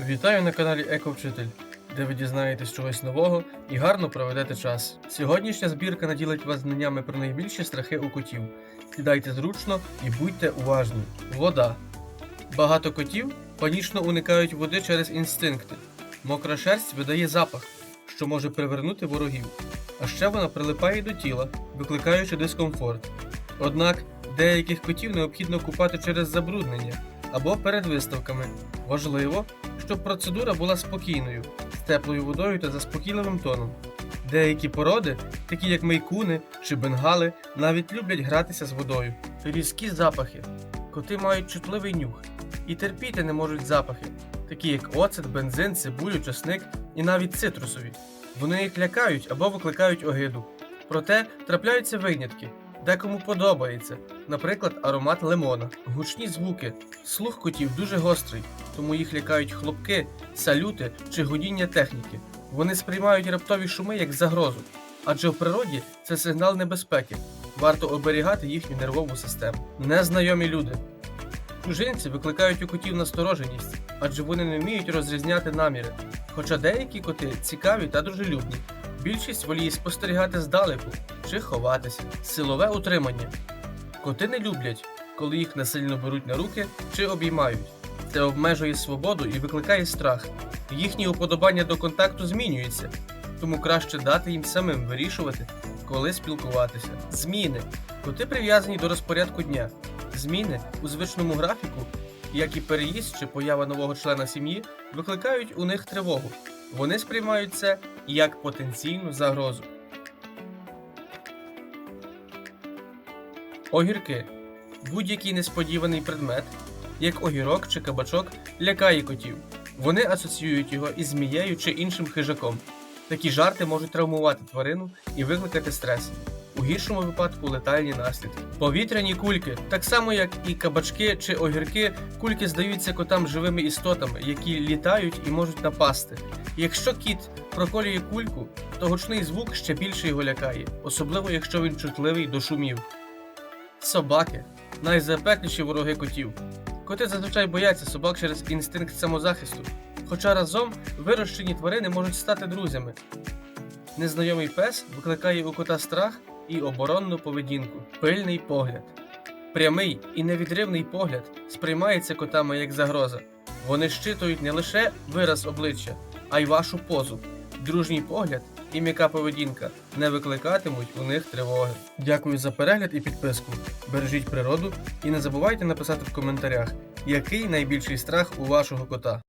Вітаю на каналі Ековчитель, де ви дізнаєтесь чогось нового і гарно проведете час. Сьогоднішня збірка наділить вас знаннями про найбільші страхи у котів. Сідайте зручно і будьте уважні. Вода. Багато котів панічно уникають води через інстинкти. Мокра шерсть видає запах, що може привернути ворогів. А ще вона прилипає до тіла, викликаючи дискомфорт. Однак деяких котів необхідно купати через забруднення або перед виставками. Важливо, щоб процедура була спокійною, з теплою водою та заспокійливим тоном. Деякі породи, такі як мейкуни чи бенгали, навіть люблять гратися з водою. Різкі запахи. Коти мають чутливий нюх і терпіти не можуть запахи, такі як оцет, бензин, цибулю, чесник і навіть цитрусові. Вони їх лякають або викликають огиду. Проте трапляються винятки. Декому подобається, наприклад, аромат лимона. Гучні звуки. Слух котів дуже гострий, тому їх лякають хлопки, салюти чи гудіння техніки. Вони сприймають раптові шуми як загрозу, адже в природі це сигнал небезпеки. Варто оберігати їхню нервову систему. Незнайомі люди. Чужинці викликають у котів настороженість, адже вони не вміють розрізняти наміри. Хоча деякі коти цікаві та дружелюбні, більшість воліє спостерігати здалеку чи ховатися. Силове утримання. Коти не люблять, коли їх насильно беруть на руки чи обіймають. Це обмежує свободу і викликає страх. Їхні уподобання до контакту змінюються, тому краще дати їм самим вирішувати, коли спілкуватися. Зміни. Коти прив'язані до розпорядку дня. Зміни у звичному графіку, як і переїзд чи поява нового члена сім'ї, викликають у них тривогу. Вони сприймають це як потенційну загрозу. Огірки. Будь-який несподіваний предмет, як огірок чи кабачок, лякає котів. Вони асоціюють його із змією чи іншим хижаком. Такі жарти можуть травмувати тварину і викликати стрес. У гіршому випадку летальні наслідки. Повітряні кульки, так само як і кабачки чи огірки, кульки здаються котам живими істотами, які літають і можуть напасти. Якщо кіт проколює кульку, то гучний звук ще більше його лякає, особливо якщо він чутливий до шумів. Собаки найзапекліші вороги котів. Коти зазвичай бояться собак через інстинкт самозахисту, хоча разом вирощені тварини можуть стати друзями. Незнайомий пес викликає у кота страх і оборонну поведінку, пильний погляд. Прямий і невідривний погляд сприймається котами як загроза. Вони щитують не лише вираз обличчя, а й вашу позу. Дружній погляд і м'яка поведінка не викликатимуть у них тривоги. Дякую за перегляд і підписку. Бережіть природу і не забувайте написати в коментарях, який найбільший страх у вашого кота.